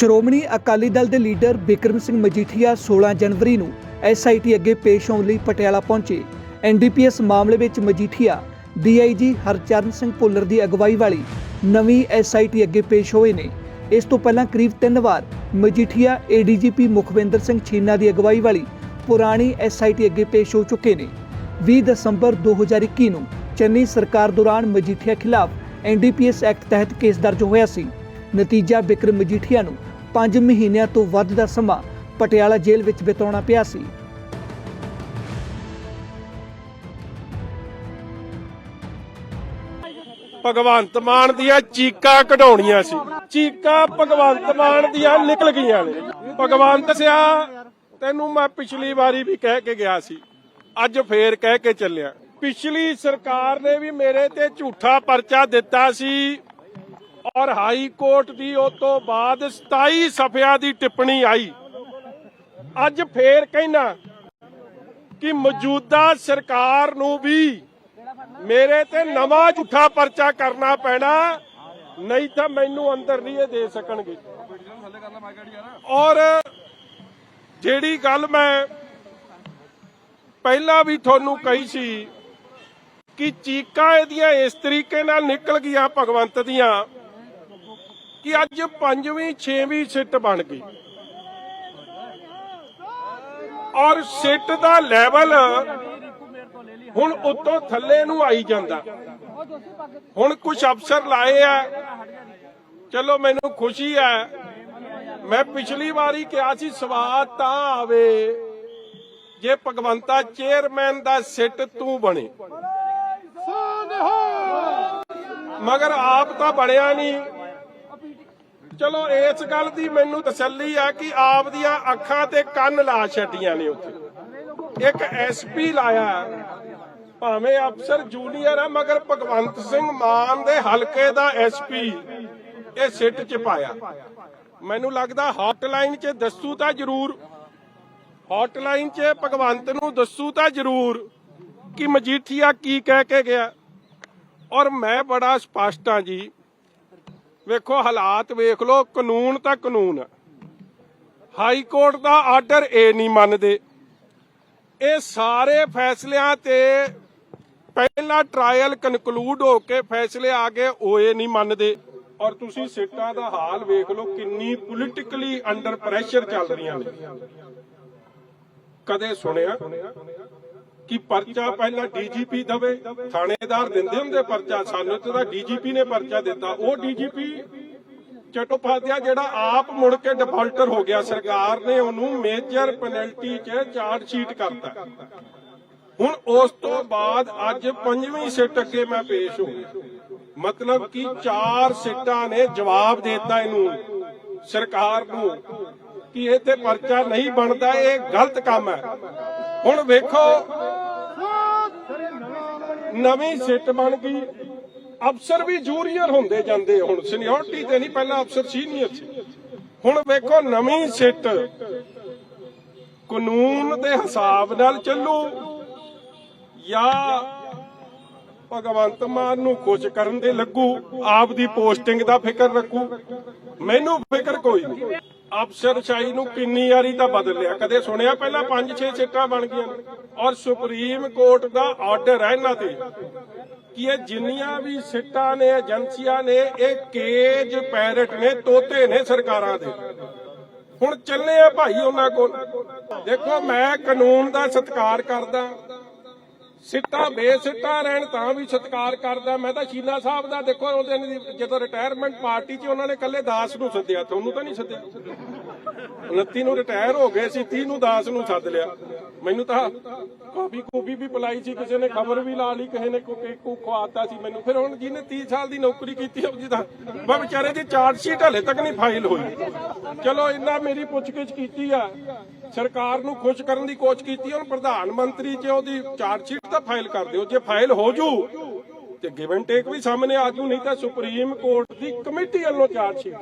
ਸ਼੍ਰੋਮਣੀ ਅਕਾਲੀ ਦਲ ਦੇ ਲੀਡਰ ਬਿਕਰਮ ਸਿੰਘ ਮਜੀਠੀਆ 16 ਜਨਵਰੀ ਨੂੰ ਐਸਆਈਟੀ ਅੱਗੇ ਪੇਸ਼ ਹੋਣ ਲਈ ਪਟਿਆਲਾ ਪਹੁੰਚੇ। ਐਨਡੀਪੀਐਸ ਮਾਮਲੇ ਵਿੱਚ ਮਜੀਠੀਆ ਡੀਆਈਜੀ ਹਰਚਰਨ ਸਿੰਘ ਭੁੱਲਰ ਦੀ ਅਗਵਾਈ ਵਾਲੀ ਨਵੀਂ ਐਸਆਈਟੀ ਅੱਗੇ ਪੇਸ਼ ਹੋਏ ਨੇ। ਇਸ ਤੋਂ ਪਹਿਲਾਂ ਕਰੀਬ 3 ਵਾਰ ਮਜੀਠੀਆ ਏਡੀਜੀਪੀ ਮੁਖਵਿੰਦਰ ਸਿੰਘ ਛੀਨਾ ਦੀ ਅਗਵਾਈ ਵਾਲੀ ਪੁਰਾਣੀ ਐਸਆਈਟੀ ਅੱਗੇ ਪੇਸ਼ ਹੋ ਚੁੱਕੇ ਨੇ। 20 ਦਸੰਬਰ 2021 ਨੂੰ ਚੰਨੀ ਸਰਕਾਰ ਦੌਰਾਨ ਮਜੀਠੀਆ ਖਿਲਾਫ ਐਨਡੀਪੀਐਸ ਐਕਟ ਤਹਿਤ ਕੇਸ ਦਰਜ ਹੋਇਆ ਸੀ। ਨਤੀਜਾ ਬਿਕਰਮ ਮਜੀਠੀਆ ਨੂੰ 5 ਮਹੀਨਿਆਂ ਤੋਂ ਵੱਧ ਦਾ ਸਮਾਂ ਪਟਿਆਲਾ ਜੇਲ੍ਹ ਵਿੱਚ ਬਿਤਾਉਣਾ ਪਿਆ ਸੀ। ਭਗਵੰਤ ਮਾਨ ਦੀਆਂ ਚੀਕਾਂ ਕਢਾਉਣੀਆਂ ਸੀ। ਚੀਕਾਂ ਭਗਵੰਤ ਮਾਨ ਦੀਆਂ ਨਿਕਲ ਗਈਆਂ ਨੇ। ਭਗਵੰਤ ਸਿਆ, ਤੈਨੂੰ ਮੈਂ ਪਿਛਲੀ ਵਾਰੀ ਵੀ ਕਹਿ ਕੇ ਗਿਆ ਸੀ। ਅੱਜ ਫੇਰ ਕਹਿ ਕੇ ਚੱਲਿਆ। ਪਿਛਲੀ ਸਰਕਾਰ ਨੇ ਵੀ ਮੇਰੇ ਤੇ ਝੂਠਾ ਪਰਚਾ ਦਿੱਤਾ ਸੀ। ਔਰ ਹਾਈ ਕੋਰਟ ਦੀ ਉਸ ਤੋਂ ਬਾਅਦ 27 ਸਫਿਆਂ ਦੀ ਟਿੱਪਣੀ ਆਈ। ਅੱਜ ਫੇਰ ਕਹਿਣਾ ਕਿ ਮੌਜੂਦਾ ਸਰਕਾਰ ਨੂੰ ਵੀ ਮੇਰੇ ਤੇ ਨਵਾਂ ਝੂਠਾ ਪਰਚਾ ਕਰਨਾ ਪੈਣਾ, ਨਹੀਂ ਤਾਂ ਮੈਨੂੰ ਅੰਦਰ ਨਹੀਂ ਇਹ ਦੇ ਸਕਣਗੇ। ਔਰ ਜਿਹੜੀ ਗੱਲ ਮੈਂ ਪਹਿਲਾਂ ਵੀ ਤੁਹਾਨੂੰ ਕਹੀ ਸੀ ਕਿ ਚੀਕਾਂ ਇਹਦੀਆਂ ਇਸ ਤਰੀਕੇ ਨਾਲ ਨਿਕਲ ਗਈਆਂ ਭਗਵੰਤ ਦੀਆਂ ਕਿ ਅੱਜ ਪੰਜਵੀਂ ਛੇਵੀਂ ਸਿੱਟ ਬਣ ਗਈ। ਔਰ ਸਿੱਟ ਦਾ ਲੈਵਲ ਹੁਣ ਉੱਤੋਂ ਥੱਲੇ ਨੂੰ ਆਈ ਜਾਂਦਾ। ਹੁਣ ਕੁਝ ਅਫਸਰ ਲਾਏ ਆ। ਚਲੋ ਮੈਨੂੰ ਖੁਸ਼ੀ ਹੈ ਮੈਂ ਪਿਛਲੀ ਵਾਰੀ ਕਿਹਾ ਸੀ ਸਵਾਦ ਤਾਂ ਆਵੇ ਜੇ ਭਗਵੰਤਾ ਚੇਅਰਮੈਨ ਦਾ ਸਿੱਟ ਤੂੰ ਬਣੇ। ਮਗਰ ਆਪ ਤਾਂ ਬਣਿਆ ਨਹੀਂ। ਚਲੋ ਇਸ ਗੱਲ ਦੀ ਮੈਨੂੰ ਤਸੱਲੀ ਆ ਕਿ ਆਪ ਦੀਆਂ ਅੱਖਾਂ ਤੇ ਕੰਨ ਲਾ ਛੱਡੀਆਂ ਨੇ ਉੱਥੇ। ਇੱਕ ਐਸਪੀ ਲਾਇਆ। ਭਾਵੇਂ ਅਫਸਰ ਜੂਨੀਅਰ ਆ, ਮਗਰ ਭਗਵੰਤ ਸਿੰਘ ਮਾਨ ਦੇ ਹਲਕੇ ਦਾ ਐਸਪੀ ਇਹ ਸਿੱਟ ਚ ਪਾਇਆ। ਮੈਨੂੰ ਲੱਗਦਾ ਹੌਟਲਾਈਨ 'ਚ ਦੱਸੂ ਤਾਂ ਜ਼ਰੂਰ। ਹੌਟਲਾਈਨ 'ਚ ਭਗਵੰਤ ਨੂੰ ਦੱਸੂ ਤਾਂ ਜ਼ਰੂਰ ਕਿ ਮਜੀਠੀਆ ਕੀ ਕਹਿ ਕੇ ਗਿਆ। ਔਰ ਮੈਂ ਬੜਾ ਸਪਸ਼ਟ ਹਾਂ ਜੀ ਵੇਖੋ ਹਾਲਾਤ ਵੇਖ ਲਓ, ਕਾਨੂੰਨ ਤਾਂ ਕਾਨੂੰਨ ਹਾਈ ਕੋਰਟ ਦਾ ਆਰਡਰ ਇਹ ਨਹੀਂ ਮੰਨਦੇ। ਇਹ ਸਾਰੇ ਫੈਸਲਿਆਂ ਤੇ ਪਹਿਲਾ ਟ੍ਰਾਇਲ ਕਨਕਲੂਡ ਹੋ ਕੇ ਫੈਸਲੇ ਆ ਗਏ ਓਏ ਨਹੀਂ ਮੰਨਦੇ। ਔਰ ਤੁਸੀਂ ਸਿੱਟਾਂ ਦਾ ਹਾਲ ਵੇਖ ਲਓ, ਕਿੰਨੀ ਪੋਲਿਟਿਕਲੀ ਅੰਡਰ ਪ੍ਰੈਸ਼ਰ ਚੱਲ ਰਹੀਆਂ ਨੇ। ਕਦੇ ਸੁਣਿਆ? ਕਿ ਪਰਚਾ ਪਹਿਲਾਂ ਡੀਜੀਪੀ ਦਵੇ, ਥਾਣੇਦਾਰ ਦਿੰਦੇ ਹੁੰਦੇ ਪਰਚਾ, ਸਾਨੂੰ ਤੇ ਤਾਂ ਡੀਜੀਪੀ ਨੇ ਪਰਚਾ ਦਿੱਤਾ। ਉਹ ਡੀਜੀਪੀ ਚਟੋਪਾਧਿਆ ਜਿਹੜਾ ਆਪ ਮੁੜ ਕੇ ਡਿਫਾਲਟਰ ਹੋ ਗਿਆ, ਸਰਕਾਰ ਨੇ ਉਹਨੂੰ ਮੇਜਰ ਪੈਨਲਟੀ 'ਚ ਚਾਰਜ ਸ਼ੀਟ ਕਰਤਾ। ਹੁਣ ਉਸ ਤੋਂ ਬਾਅਦ ਅੱਜ ਪੰਜਵੀਂ ਸਿੱਟ ਅੱਗੇ ਮੈਂ ਪੇਸ਼ ਹੋ ਮਤਲਬ ਕਿ ਚਾਰ ਸਿੱਟਾਂ ਨੇ ਜਵਾਬ ਦਿੱਤਾ ਇਹਨੂੰ, ਸਰਕਾਰ ਨੂੰ, ਕਿ ਇਹ ਤੇ ਪਰਚਾ ਨਹੀਂ ਬਣਦਾ, ਇਹ ਗਲਤ ਕੰਮ ਹੈ। ਹੁਣ ਵੇਖੋ ਨਵੀਂ ਸਿੱਟ ਬਣ ਗਈ। ਅਫਸਰ ਵੀ ਜੂਨੀਅਰ ਹੁੰਦੇ ਜਾਂਦੇ ਹੁਣ। ਸੀਨੀਅਰਟੀ ਤੇ ਨਹੀਂ, ਪਹਿਲਾਂ ਅਫਸਰ ਸੀਨੀਅਰ ਸੀ। ਹੁਣ ਵੇਖੋ ਨਵੀਂ ਸਿੱਟ ਕਾਨੂੰਨ ਦੇ ਹਿਸਾਬ ਨਾਲ ਚੱਲੂ ਜਾਂ ਭਗਵੰਤ ਮਾਨ ਨੂੰ ਖੁਸ਼ ਕਰਨ ਦੇ ਲੱਗੂ, ਆਪ ਦੀ ਪੋਸਟਿੰਗ ਦਾ ਫਿਕਰ ਰੱਖੂ। ਮੈਨੂੰ ਫਿਕਰ ਕੋਈ ਨਹੀਂ। ਅਫਸਰਸ਼ਾਹੀ ਨੂੰ ਕਿੰਨੀ ਵਾਰੀ ਤਾਂ ਬਦਲ ਲਿਆ। ਕਦੇ ਸੁਣਿਆ ਪਹਿਲਾਂ 5-6 ਸੀਟਾਂ ਬਣ ਗਈਆਂ ਨੇ। ਔਰ ਸੁਪਰੀਮ ਕੋਰਟ ਦਾ ਆਰਡਰ ਹੈ ਇਹਨਾਂ ਤੇ ਕਿ ਇਹ ਜਿੰਨੀਆਂ ਵੀ ਸਿੱਟਾਂ ਨੇ, ਏਜੰਸੀਆਂ ਨੇ, ਇਹ ਕੇਜ ਪੈਰਟ ਨੇ, ਤੋਤੇ ਨੇ ਸਰਕਾਰਾਂ ਦੇ। ਹੁਣ ਚੱਲੇ ਆ ਭਾਈ ਉਹਨਾਂ ਕੋਲ। ਦੇਖੋ, ਮੈਂ ਕਾਨੂੰਨ ਦਾ ਸਤਿਕਾਰ ਕਰਦਾ। ਸਿੱਟਾਂ, ਬੇਸਿੱਟਾਂ ਰਹਿਣ ਤਾਂ ਵੀ ਸਤਿਕਾਰ ਕਰਦਾ। ਮੈਂ ਤਾਂ ਸ਼ੀਨਾ ਸਾਹਿਬ ਦਾ ਦੇਖੋ, ਉਹਦੇ ਜਦੋਂ ਰਿਟਾਇਰਮੈਂਟ ਪਾਰਟੀ 'ਚ ਉਹਨਾਂ ਨੇ ਕੱਲੇ ਦਾਸ ਨੂੰ ਸੱਦਿਆ ਤੁਹਾਨੂੰ ਤਾਂ ਨਹੀਂ ਸੱਦਿਆ। 29 ਨੂੰ ਰਿਟਾਇਰ ਹੋ ਗਏ ਸੀ 30 ਨੂੰ ਦਾਸ ਨੂੰ ਸੱਦ ਲਿਆ। ਮੈਨੂੰ ਤਾਂ ਕਾਫੀ ਕੂਬੀ ਵੀ ਪਲਾਈ ਸੀ, ਕਿਸੇ ਨੇ ਖਬਰ ਵੀ ਲਾ ਲਈ, ਕਿਸੇ ਨੇ ਕੋ ਕੋ ਖਵਾਤਾ ਸੀ ਮੈਨੂੰ। ਫਿਰ ਹੁਣ ਜਿਹਨੇ 30 ਸਾਲ ਦੀ ਨੌਕਰੀ ਕੀਤੀ ਉਹ ਜਿਹਦਾ ਬਾ ਵਿਚਾਰੇ ਦੀ ਚਾਰਜ ਸ਼ੀਟ ਹਲੇ ਤੱਕ ਨਹੀਂ ਫਾਈਲ ਹੋਈ। ਚਲੋ, ਇੰਨਾ ਮੇਰੀ ਪੁੱਛਗਿੱਛ ਕੀਤੀ ਆ। ਸਰਕਾਰ ਨੂੰ ਖੁਸ਼ ਕਰਨ ਦੀ ਕੋਸ਼ਿਸ਼ ਕੀਤੀ ਹੁਣ ਪ੍ਰਧਾਨ ਮੰਤਰੀ ਜੇ ਉਹਦੀ ਚਾਰਜ ਸ਼ੀਟ ਤਾਂ ਫਾਈਲ ਕਰ ਦਿਓ। ਜੇ ਫਾਈਲ ਹੋ ਜੂ, ਤੇ ਗਿਵ ਐਂਡ ਟੇਕ ਵੀ ਸਾਹਮਣੇ ਆ ਜੂ, ਨਹੀਂ ਤਾਂ ਸੁਪਰੀਮ ਕੋਰਟ ਦੀ ਕਮੇਟੀ ਵੱਲੋਂ ਚਾਰਜ ਸ਼ੀਟ